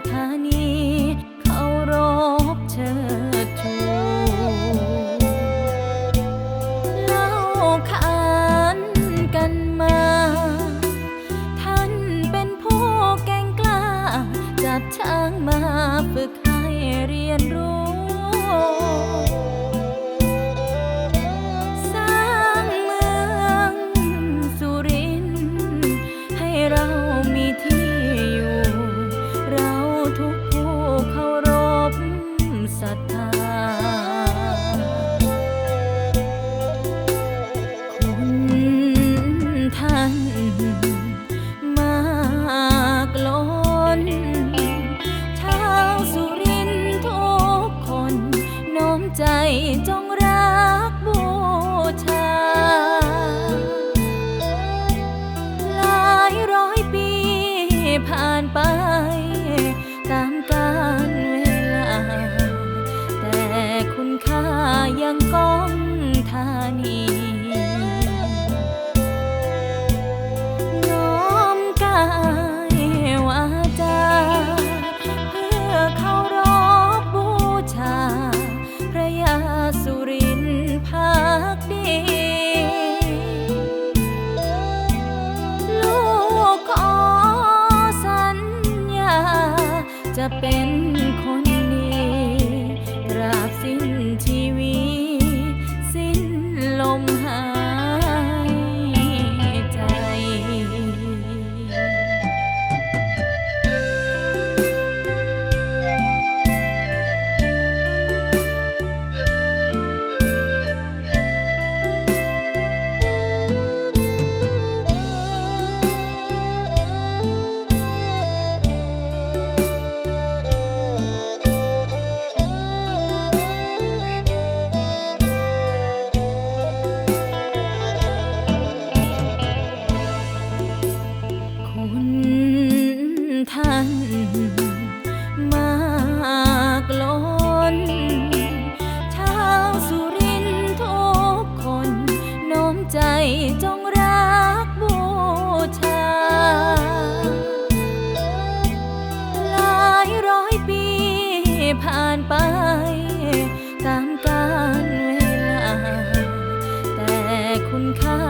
他。 ใจจงรักบูชา หลายร้อยปีผ่านไป คุณค่า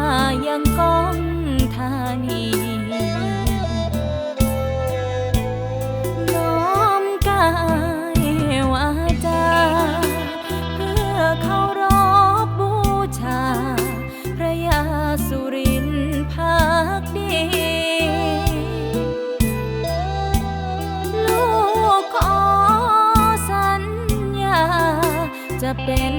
ยังก้องธานีน้อมกายวาจา เพื่อเขารอบบูชา พระยาสุรินภาคดีลูกขอสัญญาจะเป็น